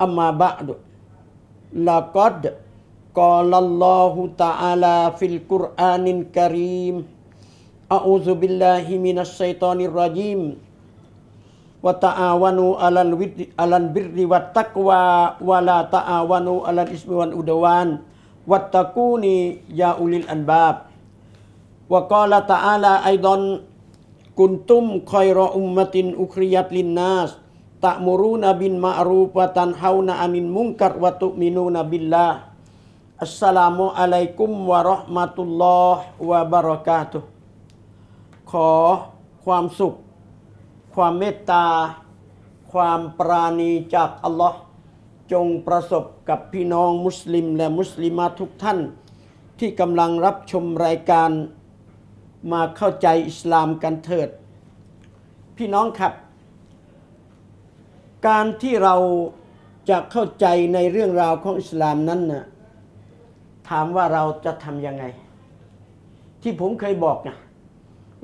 amma ba'du. Laqad qala Allah ta'ala fil Quranin Karim. A'udzu billahi minasy syaithanir rajim. Wa ta'awanu 'alal birri 'alal birri wat taqwa wa la ta'awanu 'alal ismi wal udwan. Wattaquni ya ulil anbab wa qala ta'ala aidan kuntum khaira ummatin ukhriyat linnas. ตะมูรูนบินมาอรูปะตันฮาวนาอานินมุงกัดวัตุมินูนบิลลาอัสสลามุอะลัยกุมวะรอห์มะตุลลอฮ์วะบารอกาตุขอความสุข ความเมตตา ความปราณีจากอัลลอฮ์จงประสบกับพี่น้องมุสลิมและมุสลิมาทุกท่าน ที่กำลังรับชมรายการมาเข้าใจอิสลามกันเถิด พี่น้องครับ การที่เราจะเข้าใจในเรื่องราวของอิสลามนั้นน่ะถามว่าเราจะทำยังไง ที่ผมเคยบอกนะ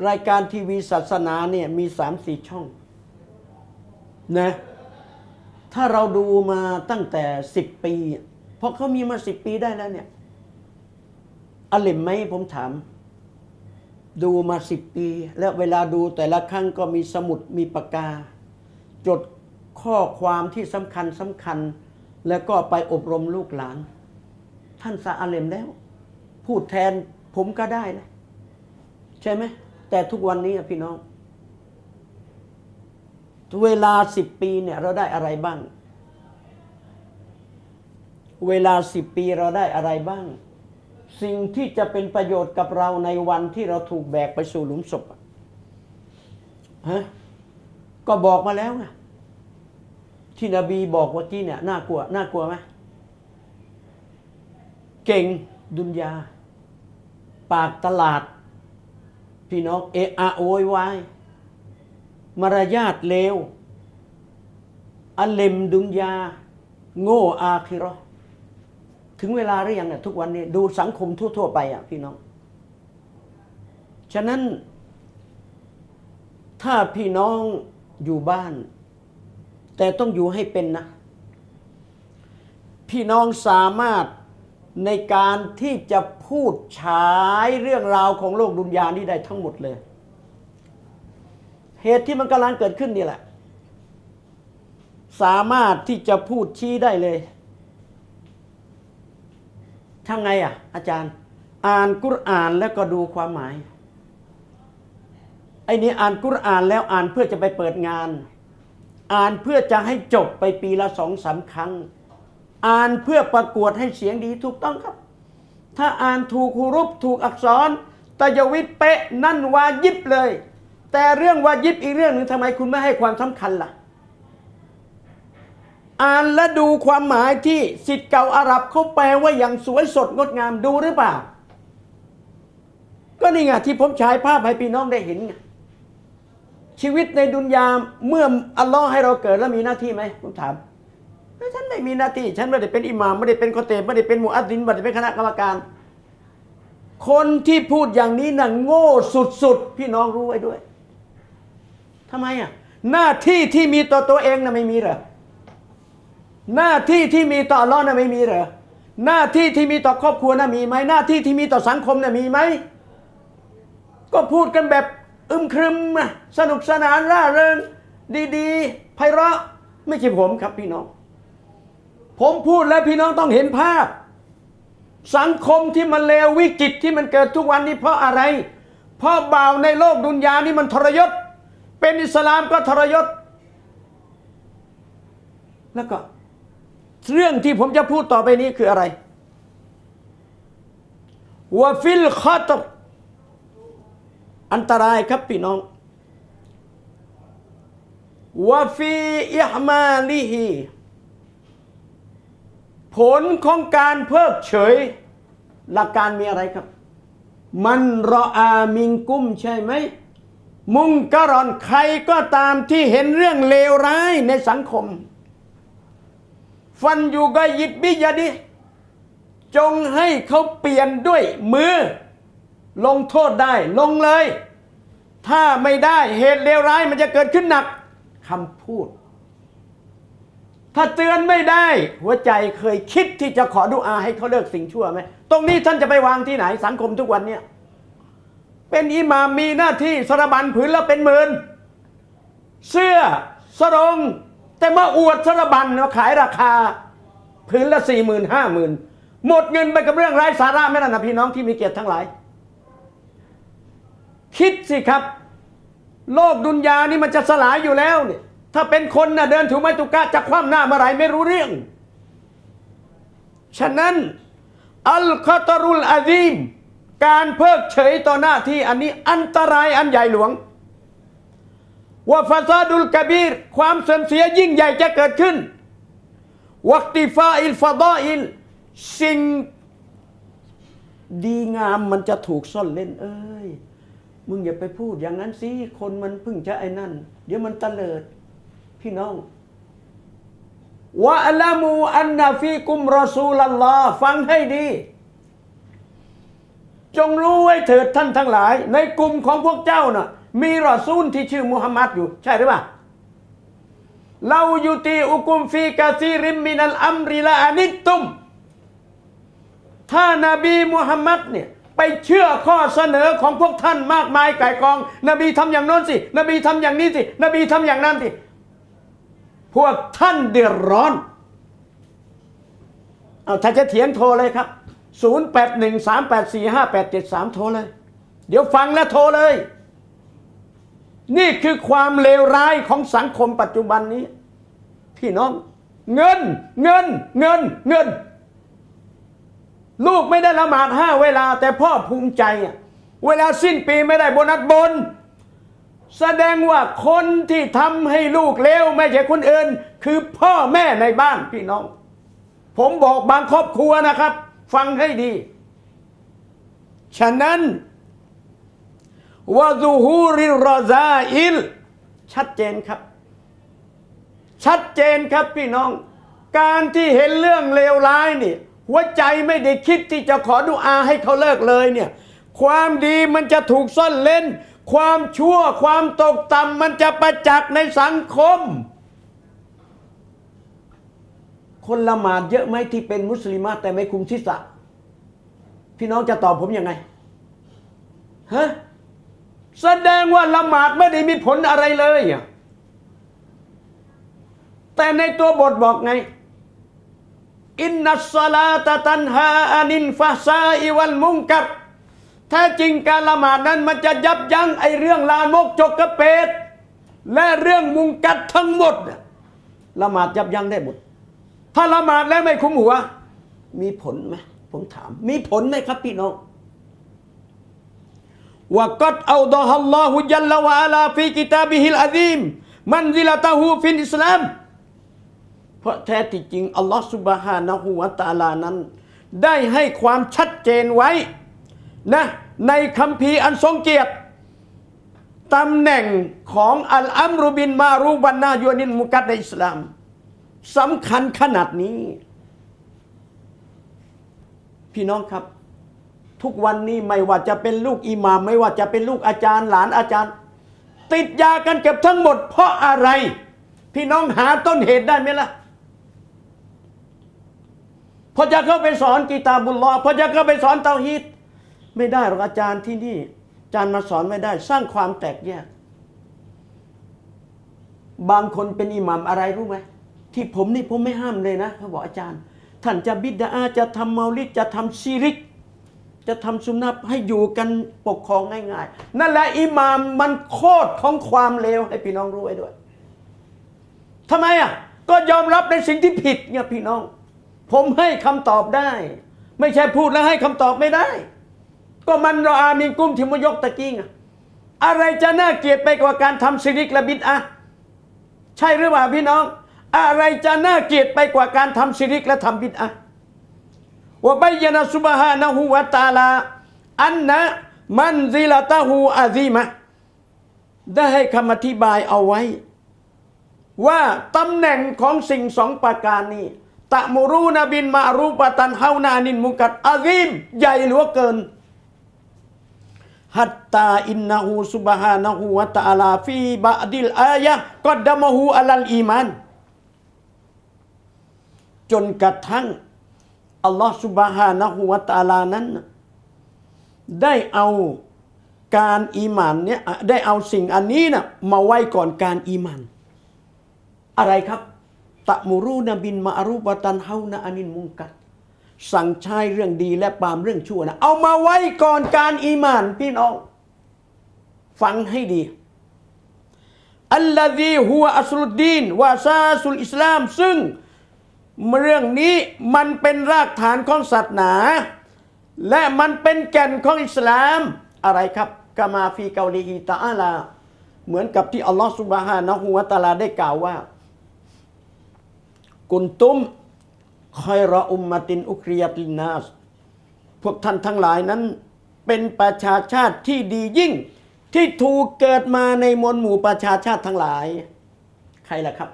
รายการทีวีศาสนาเนี่ยมีสามสี่ช่องนะถ้าเราดูมาตั้งแต่สิบปี เพราะเขามีมาสิบปีได้แล้วเนี่ยอลิมไหมผมถาม ดูมาสิบปี แล้วเวลาดูแต่ละครั้งก็มีสมุดมีปากกา จด ข้อความที่สำคัญสำคัญ แล้วก็ไปอบรมลูกหลาน ท่านซาอาเลมแล้ว พูดแทนผมก็ได้นะ ใช่ไหม แต่ทุกวันนี้พี่น้อง เวลาสิบปีเนี่ยเราได้อะไรบ้าง เวลาสิบปีเราได้อะไรบ้าง สิ่งที่จะเป็นประโยชน์กับเราในวันที่เราถูกแบกไปสู่หลุมศพฮะก็บอกมาแล้วไง ที่นบีบอกว่าที่เนี่ยน่ากลัวน่ากลัวไหมเก่งดุนยา ปากตลาด พี่น้องเอะอะโวยวายมารยาทเลวอเลมดุนยา โง่อาคิรอถึงเวลาหรือยังเนี่ยทุกวันนี้ดูสังคมทั่ว ๆ ไปอะพี่น้อง ฉะนั้น ถ้าพี่น้องอยู่บ้าน แต่ต้องอยู่ให้เป็นนะ พี่น้องสามารถในการที่จะพูดฉายเรื่องราวของโลกดุนยานี้ได้ทั้งหมดเลย เหตุที่มันกำลังเกิดขึ้นนี่แหละ สามารถที่จะพูดชี้ได้เลยทำไงอะ อาจารย์ อ่านกุรอานแล้วก็ดูความหมายไอ้นี้อ่านกุรอานแล้วอ่านเพื่อจะไปเปิดงาน อ่านเพื่อจะให้จบไปปีละสองสามครั้ง อ่านเพื่อประกวดให้เสียงดีถูกต้องครับ ถ้าอ่านถูกฮูรุปถูกอักษรตะยวิตเป๊ะนั่นวายิบเลย แต่เรื่องวายิบอีกเรื่องหนึ่งทำไมคุณไม่ให้ความสำคัญล่ะ อ่านและดูความหมายที่สิทธิ์เก่าอาหรับเขาแปลว่าอย่างสวยสดงดงามดูหรือเปล่า ก็นี่ไงที่ผมฉายภาพให้พี่น้องได้เห็นไง ชีวิตในดุนยาเมื่ออัลลอฮ์ให้เราเกิดแล้วมีหน้าที่ไหมผมถามฉันไม่มีหน้าที่ ฉันไม่ได้เป็นอิหม่ามไม่ได้เป็นคอเตบไม่ได้เป็นมุอัดดินไม่ได้เป็นคณะกรรมการ คนที่พูดอย่างนี้น่ะโง่สุดๆ พี่น้องรู้ไว้ด้วยทำไมอะหน้าที่ที่มีต่อตัวเองน่ะไม่มีเหรอหน้าที่ที่มีต่ออัลลอฮ์น่ะไม่มีเหรอหน้าที่ที่มีต่อครอบครัวน่ะมีไหมหน้าที่ที่มีต่อสังคมน่ะมีไหมก็พูดกันแบบ อึมครึมสนุกสนานร่าเริง ดีๆไพเราะไม่ใช่ผมครับพี่น้อง ผมพูดแล้วพี่น้องต้องเห็นภาพ สังคมที่มันเลววิกฤตที่มันเกิดทุกวันนี้เพราะอะไร เพราะบ่าวในโลกดุนยานี่มันทรยศ เป็นอิสลามก็ทรยศ แล้วก็เรื่องที่ผมจะพูดต่อไปนี้คืออะไรวฟิลคอต อันตรายครับพี่น้องวะฟีอิฮมาลิฮีผลของการเพิกเฉย หลักการมีอะไรครับ มันรออามิงกุ้มใช่ไหม มุงกะรอนใครก็ตามที่เห็นเรื่องเลวร้ายในสังคม ฟันอยู่ก็ยิบบิยาดิ จงให้เขาเปลี่ยนด้วยมือ ลงโทษได้ลงเลย ถ้าไม่ได้เหตุเลวร้ายมันจะเกิดขึ้นหนักคำพูด ถ้าเตือนไม่ได้ หัวใจเคยคิดที่จะขอดุอาให้เขาเลิกสิ่งชั่วไหมตรงนี้ท่านจะไปวางที่ไหนสังคมทุกวันเนี่ยเป็นอิหมามมีหน้าที่สรบันผืนละเป็นหมื่นเสื้อสรงแต่มาอวดสรบันมาขายราคาผืนละสี่หมื่นห้าหมื่นหมดเงินไปกับเรื่องไร้สาระไม่นั่นนะพี่น้องที่มีเกียรติทั้งหลาย คิดสิครับ โลกดุนยานี่มันจะสลายอยู่แล้วเนี่ยถ้าเป็นคนนะเดินถูไม้ตุกะจะคว่ำหน้าเมื่อไรไม่รู้เรื่อง ฉะนั้นอัลคอตรุลอาซีมการเพิกเฉยต่อหน้าที่อันนี้อันตรายอันใหญ่หลวงว่าฟาซาดุลกบีรความเสื่อมเสียยิ่งใหญ่จะเกิดขึ้นวักติฟาอิลฟาดอิลสิ่งดีงามมันจะถูกซ่อนเล่นเอ้ย มึงอย่าไปพูดอย่างนั้นสิคนมันพิ่งจะไอ้นั่น เดี๋ยวมันตะเลิด พี่น้องวะอัลมูอันนาฟีกุมรอซูลลลอฟังให้ดี จงรู้ไว้เถิดท่านทั้งหลาย ในกลุ่มของพวกเจ้าน่ะ มีรอซูลที่ชื่อมุฮัมมัดอยู่ ใช่หรือเปล่าเราอยู่ตีอุกุมฟีกาซีริมมินัลอัมริลาอานิตตุม ถ้านาบีมุฮัมมัดเนี่ย ไปเชื่อข้อเสนอของพวกท่านมากมายไก่กอง นบีทำอย่างโน้นสิ นบีทำอย่างนี้สิ นบีทำอย่างนั้นสิ พวกท่านเดือดร้อน เอาถ้าจะเถียงโทรเลยครับ 0813845873 โทรเลย เดี๋ยวฟังแล้วโทรเลย นี่คือความเลวร้ายของสังคมปัจจุบันนี้ พี่น้อง เงิน เงิน เงิน เงิน ลูกไม่ได้ละหมาดห้าเวลา แต่พ่อภูมิใจ เวลาสิ้นปีไม่ได้โบนัสบน แสดงว่าคนที่ทำให้ลูกเลวไม่ใช่คนอื่น คือพ่อแม่ในบ้านพี่น้อง ผมบอกบางครอบครัวนะครับ ฟังให้ดี ฉะนั้นวาซูฮูริรอซาอิล ชัดเจนครับ ชัดเจนครับพี่น้อง การที่เห็นเรื่องเลวร้ายนี่ หัวใจไม่ได้คิดที่จะขอดุอาให้เขาเลิกเลยเนี่ย ความดีมันจะถูกซ่อนเล่น ความชั่วความตกต่ำมันจะประจักษ์ในสังคม คนละหมาดเยอะไหมที่เป็นมุสลิมะแต่ไม่คุมศีรษะ พี่น้องจะตอบผมยังไงฮะแสดงว่าละหมาดไม่ได้มีผลอะไรเลยอะแต่ในตัวบทบอกไง อินนัสซาลาตะตันฮาอานินฟาซาอิวัลมุงกัดแท้จริงการละหมาดนั้นมันจะยับยั้งไอเรื่องลามกจกกระเปดและเรื่องมุงกัดทั้งหมดละหมาดยับยั้งได้หมดถ้าละหมาดแล้วไม่คุ้มหัว มีผลไหมผมถาม มีผลไหมครับพี่น้องว่ากัดเอาดอฮัลลอฮุจัลลวะอาลาฟีกิตาบิฮิลอาซีมมันซิลาตาฮูฟินอิสลาม ราะแท้ที่จริง อัลลอฮฺสุบฮานะฮูวะตาลานั้น ได้ให้ความชัดเจนไว้นะในคำพีอันทรงเกียรติตำแหน่งของอัลอัมรุบินมารูบันนายูนินมุกัดในอิสลามสำคัญขนาดนี้ พี่น้องครับ ทุกวันนี้ไม่ว่าจะเป็นลูกอิหมาม ไม่ว่าจะเป็นลูกอาจารย์หลานอาจารย์ ติดยากันเกือบทั้งหมด เพราะอะไร พี่น้องหาต้นเหตุได้ไหมล่ะ พอจะเข้าไปสอนกีตาบุลลอพอจะเข้าไปสอนเตาฮีดไม่ได้หรอกอาจารย์ที่นี่อาจารย์มาสอนไม่ได้ สร้างความแตกแยก บางคนเป็นอิหมัมอะไรรู้ไหมที่ผมนี่ผมไม่ห้ามเลยนะเขาบอกอาจารย์ ท่านจะบิดาจะทำเมาลิดจะทำชีริก จะทำสุนับให้อยู่กันปกครองง่าย ๆ นั่นแหละอิหมามมันโคตรของความเลวให้พี่น้องรู้ไว้ด้วยทำไมอะก็ยอมรับในสิ่งที่ผิดเนี่ยพี่น้อง ผมให้คำตอบได้ ไม่ใช่พูดแล้วให้คำตอบไม่ได้ ก็มันรออามินกุ้มที่มยกตะกี้ไงอะไรจะน่าเกลียดไปกว่าการทำชิริกและบิดอะใช่หรือเปล่าพี่น้อง อะไรจะน่าเกลียดไปกว่าการทำชิริกและทำบิดอะห์วะบยนะซุบฮานะฮูวะตาลาอันนะมันซิลตะฮูอาซีมะได้ให้คำอธิบายเอาไว้ ว่าตำแหน่งของสิ่งสองประการนี้ ตะมุรูนบินมารูปตันเฮานานินมุกัดอาซีมใหญ่เหลือเกินฮัตตาอินนะฮูซุบฮานะฮูวะตะอาลาฟีบะดิลอายะกอดดะมะฮูอัลัลอีมานจนกระทั่งอัลลอฮฺสุบฮานะฮูวะตะอาลานั้น ได้เอาการอีมานเนี่ยได้เอาสิ่งอันนี้นะมาไว้ก่อนการอีมาน อะไรครับ ตะมูรูนบินมาอารูปตันเฮานะอานินมุงกัดสั่งใช้เรื่องดีและปามเรื่องชั่วนะเอามาไว้ก่อนการอีมานพี่น้อง ฟังให้ดีอัลลอฮีฮุวอัสลุดดีนวะซาสุลอิสลาม ซึ่งเรื่องนี้มันเป็นรากฐานของศาสนา และมันเป็นแก่นของอิสลามอะไรครับกามาฟีเกาลีฮีตาอาลา เหมือนกับที่อัลลอฮฺสุบฮานะฮูวะตาลาได้กล่าวว่า กุนตุมคอยรออุมมาตินอุคริยตินาส พวกท่านทั้งหลายนั้น เป็นประชาชาติที่ดียิ่ง ที่ถูกเกิดมาในมวลหมู่ประชาชาติทั้งหลาย ใครล่ะครับ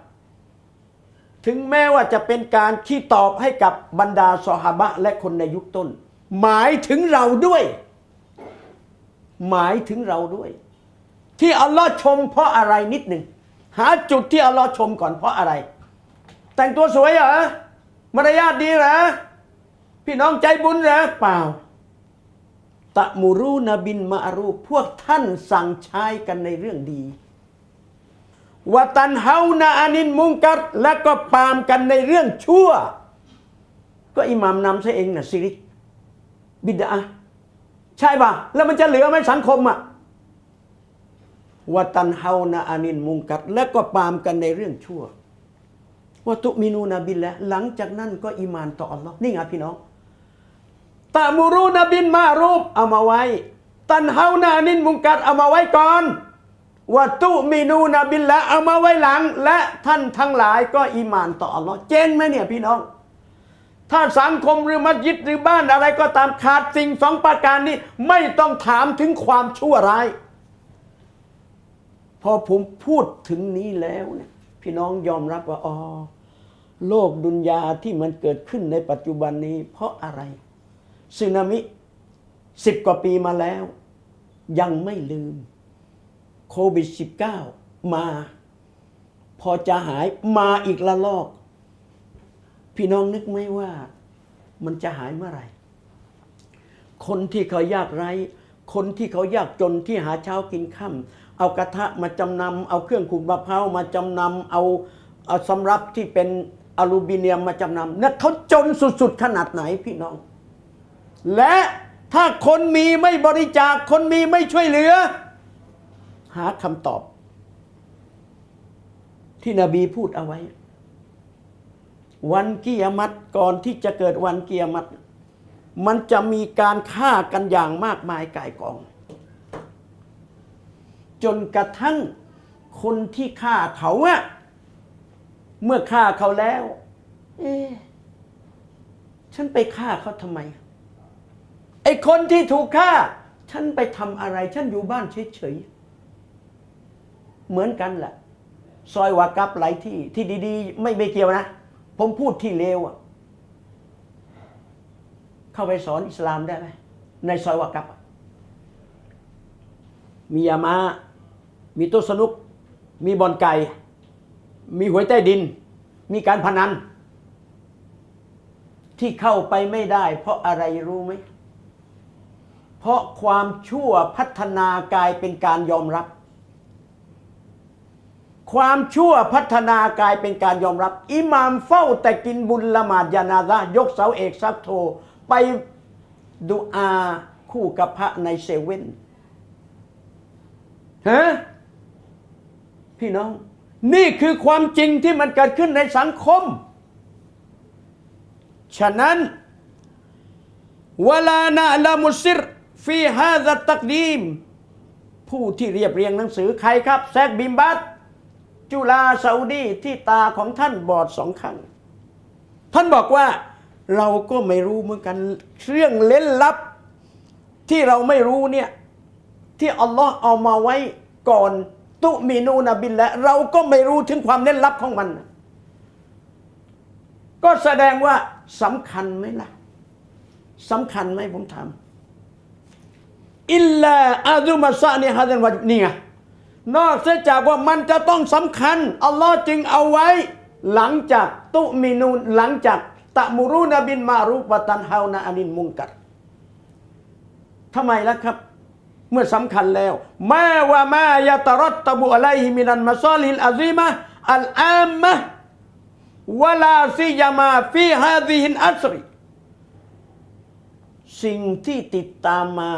ถึงแม้ว่าจะเป็นการขี้ตอบให้กับบรรดาสหบะและคนในยุคต้น หมายถึงเราด้วย หมายถึงเราด้วย ที่อัลลอฮ์ชมเพราะอะไรนิดหนึ่งหาจุดที่อัลลอฮ์ชมก่อนเพราะอะไร แต่งตัวสวยเหรอมารยาทดีเหรอพี่น้องใจบุญเหรอเปล่า ตะมูรูนบินมาอารูพวกท่านสั่งใช้กันในเรื่องดีวตันเฮานาอานินมุงกัดและก็ปามกันในเรื่องชั่ว ก็อิหมามนำซะเองนะซิริบิดาใช่ป่ะ แล้วมันจะเหลือไหมสังคมอะวตันเฮานาอานินมุงกัดและก็ปามกันในเรื่องชั่ว วะตุมินูนบินแล้วหลังจากนั้นก็อิมานต่ออัลลอฮ์นี่ไงพี่น้องตะมูรูนบินมารูปเอามาไว้ ตันเฮานานินมุงกัดเอามาไว้ก่อนวะตุมินูนบิลละเอามาไว้หลัง และท่านทั้งหลายก็อีมานต่ออัลลอฮ์เจนไหมเนี่ยพี่น้อง ถ้าสังคมหรือมัสยิดหรือบ้านอะไรก็ตามขาดสิ่งสองประการนี้ไม่ต้องถามถึงความชั่วร้าย พอผมพูดถึงนี้แล้วเนี่ย พี่น้องยอมรับว่าอ๋อโลกดุนยาที่มันเกิดขึ้นในปัจจุบันนี้ เพราะอะไรสึนามิสิบกว่าปีมาแล้ว ยังไม่ลืมโควิด -19 มา พอจะหายมาอีกละลอก พี่น้องนึกไหมว่ามันจะหายเมื่อไหร่ คนที่เขายากไร้ คนที่เขายากจนที่หาเช้ากินค่ำ เอากระทะมาจำนำเอาเครื่องขูดมะพร้าวมาจำนำเอาเอาสำรับที่เป็นอลูมิเนียมมาจำนำนั่นเขาจนสุด ๆ ขนาดไหนพี่น้อง และถ้าคนมีไม่บริจาคคนมีไม่ช่วยเหลือ หาคำตอบ ที่นบีพูดเอาไว้ วันกิยามัตก่อนที่จะเกิดวันกิยามัตมันจะมีการฆ่ากันอย่างมากมายก่ายกอง จนกระทั่งคนที่ฆ่าเขาอะเมื่อฆ่าเขาแล้ว เอ๊ะฉันไปฆ่าเขาทำไม ไอ้คนที่ถูกฆ่า ฉันไปทำอะไร ฉันอยู่บ้านเฉยๆ เหมือนกันแหละ ซอยวากับหลายที่ ที่ดีๆ ไม่ไม่เกี่ยวนะ ผมพูดที่เลวอะเข้าไปสอนอิสลามได้ไหมในซอยวากับอะมียามา มีโต๊ะสนุก มีบอลไก่ มีหวยใต้ดิน มีการพนัน ที่เข้าไปไม่ได้ เพราะอะไรรู้ไหม เพราะความชั่วพัฒนากายเป็นการยอมรับ ความชั่วพัฒนากายเป็นการยอมรับ อิหมามเฝ้าแต่กินบุญละหมาดยานาซะยกเสาเอกซักโท ไปดูอาคู่กับพระในเซเว่นฮะ พี่น้อง นี่คือความจริงที่มันเกิดขึ้นในสังคม ฉะนั้นวลานะละมุสิรฟีฮาซตักดีม ผู้ที่เรียบเรียงหนังสือใครครับ แซกบิมบัตจุฬาซาอุดีที่ตาของท่านบอดสองข้างท่านบอกว่าเราก็ไม่รู้เหมือนกันเรื่องเล่นลับ ที่เราไม่รู้เนี่ย ที่อัลลอฮ์เอามาไว้ก่อน ตุมีนูนบินและเราก็ไม่รู้ถึงความเล่นลับของมัน ก็แสดงว่าสำคัญไหมล่ะสำคัญไหมผมถามอิลลาอาดุมาซานี่ฮะดันวะนี่ไงนอกเสียจากว่ามันจะต้องสำคัญ อัลลอฮ์จึงเอาไว้ หลังจากตุมินูนหลังจากตะมุรุนบินมารุปตันฮาวนาอานินมุงกัดทำไมล่ะครับ เมื่อสำคัญแล้วแม้ว่ามายาตรตะบุอะไลฮิมินันมาซอลิลอาซีมะอัลอามมะวลาซิยามาฟีฮาดิฮินอัสรีสิ่งที่ติดตามมา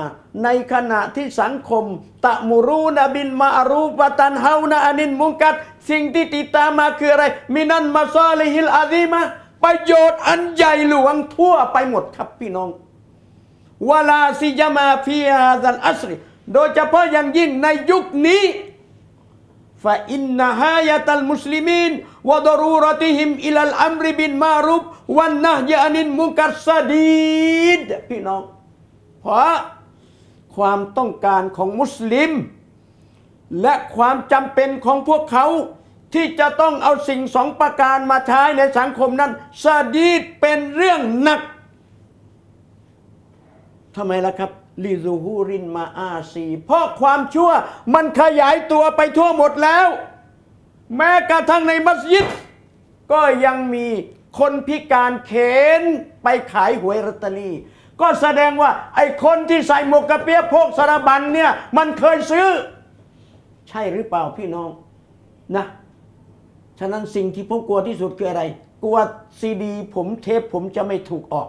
ในขณะที่สังคม ตะมุรูนบินมาอารูปตันเฮานาอานินมุงกัด สิ่งที่ติดตามมาคืออะไร มินันมาซาลิฮิลอาซีมะประโยชน์อันใหญ่หลวงทั่วไปหมดครับพี่น้อง วลาซิยามาฟีฮาซันอัสริโดยเฉพาะอย่างยิ่งในยุคนี้ฟาอินนาฮายะตัลมุสลิมีนวะดรูรติฮิมอิลัลอัมริบินมารุบวันนะยะอานินมุกัสซาดีดพี่น้อง เพราะความต้องการของมุสลิม และความจำเป็นของพวกเขาที่จะต้องเอาสิ่งสองประการมาใช้ในสังคมนั้นซาดีดเป็นเรื่องหนัก ทำไมล่ะครับลิซูฮูรินมาอาซีเพราะความชั่วมันขยายตัวไปทั่วหมดแล้ว แม้กระทั่งในมัสยิด ก็ยังมีคนพิการเข็นไปขายหวยรัตเตอรี่ก็แสดงว่าไอ้คนที่ใส่หมวกกระเปียกพกสารบันเนี่ยมันเคยซื้อ ใช่หรือเปล่าพี่น้องนะ ฉะนั้นสิ่งที่ผมกลัวที่สุดคืออะไร กลัวซีดี ผมเทปผมจะไม่ถูกออก